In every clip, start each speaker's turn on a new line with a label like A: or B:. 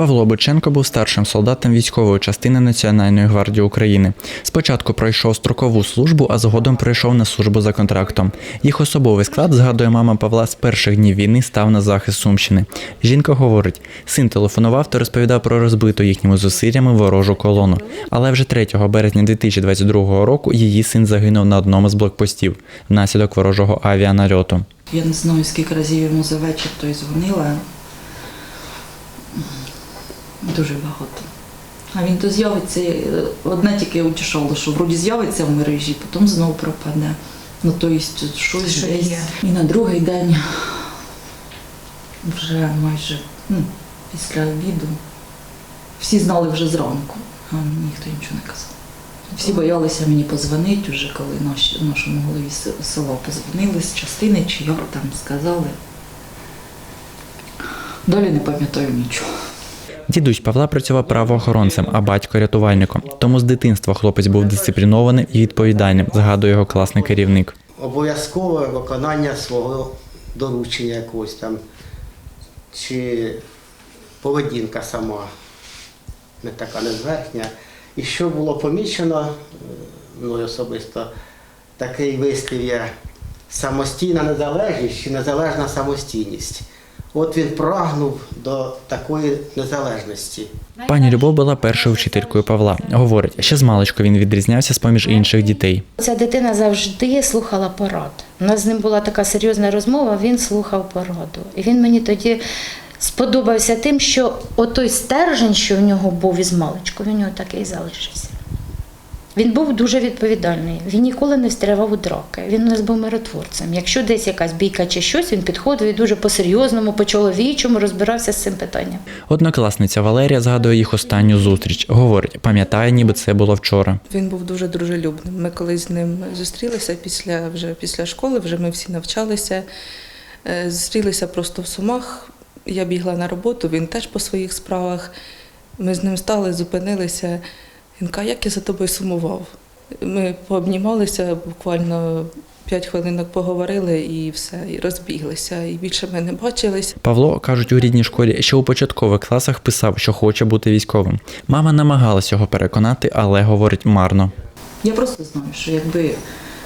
A: Павло Боченко був старшим солдатом військової частини Національної гвардії України. Спочатку пройшов строкову службу, а згодом прийшов на службу за контрактом. Їх особовий склад, згадує мама Павла, з перших днів війни став на захист Сумщини. Жінка говорить, син телефонував та розповідав про розбиту їхніми зусиллями ворожу колону. Але вже 3 березня 2022 року її син загинув на одному з блокпостів внаслідок ворожого авіанальоту.
B: Я не знаю, скільки разів йому за вечір той дзвонила. Дуже багато. А він то з'явиться, е, одне тільки утішало, що вроді з'явиться в мережі, потім знову пропаде. Ну, то є щось
C: Що
B: десь.
C: є.
B: І на другий день, вже майже ну, після обіду, всі знали вже зранку, а ніхто нічого не казав. Всі боялися мені позвонити, вже коли наші, нашому голові села позвонили з частини, чи як там сказали. Далі не пам'ятаю нічого.
A: Дідусь Павла працював правоохоронцем, а батько рятувальником. Тому з дитинства хлопець був дисциплінованим і відповідальним, згадує його класний керівник.
D: обов'язкове виконання свого доручення якогось там, чи поведінка сама, не така незверхня. І що було помічено е, мною особисто, такий вислів є самостійна незалежність чи незалежна самостійність. От він прагнув до такої незалежності.
A: Пані Любов була першою вчителькою Павла. Говорить, ще з маличку він відрізнявся з поміж інших дітей.
C: Ця дитина завжди слухала порад. У нас з ним була така серйозна розмова, він слухав пораду. І він мені тоді сподобався тим, що отой стержень, що в нього був із маличку, він у нього такий залишився. Він був дуже відповідальний, він ніколи не встрявав у драки. Він у нас був миротворцем. Якщо десь якась бійка чи щось, він підходив і дуже по-серйозному, по-чоловічому розбирався з цим питанням.
A: Однокласниця Валерія згадує їх останню зустріч. Говорить, пам'ятає, ніби це було вчора.
E: Він був дуже дружелюбним. Ми колись з ним зустрілися після, вже після школи, вже ми всі навчалися. Е, Зустрілися просто в Сумах. Я бігла на роботу, він теж по своїх справах. Ми з ним стали, зупинилися. Він каже, як я за тобою сумував. Ми пообнімалися, буквально п'ять хвилинок поговорили і все, і розбіглися. І більше ми не бачились.
A: Павло, кажуть, у рідній школі ще у початкових класах писав, що хоче бути військовим. Мама намагалась його переконати, але говорить марно.
B: Я просто знаю, що якби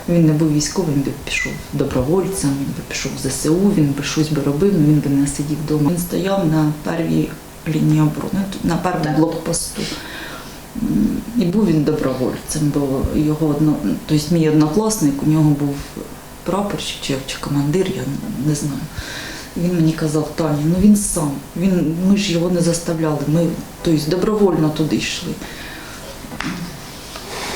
B: він не був військовим, він би пішов добровольцем, він би пішов в ЗСУ, він би щось би робив, він би не сидів вдома. Він стояв на первій лінії оборони, на першому блокпосту. І був він добровольцем, бо його одно, тобто мій однокласник, у нього був прапорщик чи, чи командир, я не знаю. Він мені казав, Таня, ну він сам, він, ми ж його не заставляли, ми тобто, добровольно туди йшли.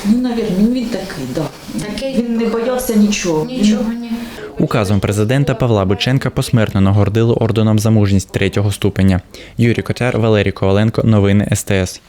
B: Ну, навірно, ну він такий, да.
C: Такий.
B: Він не боявся нічого.
C: Нічого ні.
A: Указом президента Павла Бученка посмертно нагородили орденом за мужність третього ступеня. Юрій Котяр, Валерій Коваленко. Новини СТС.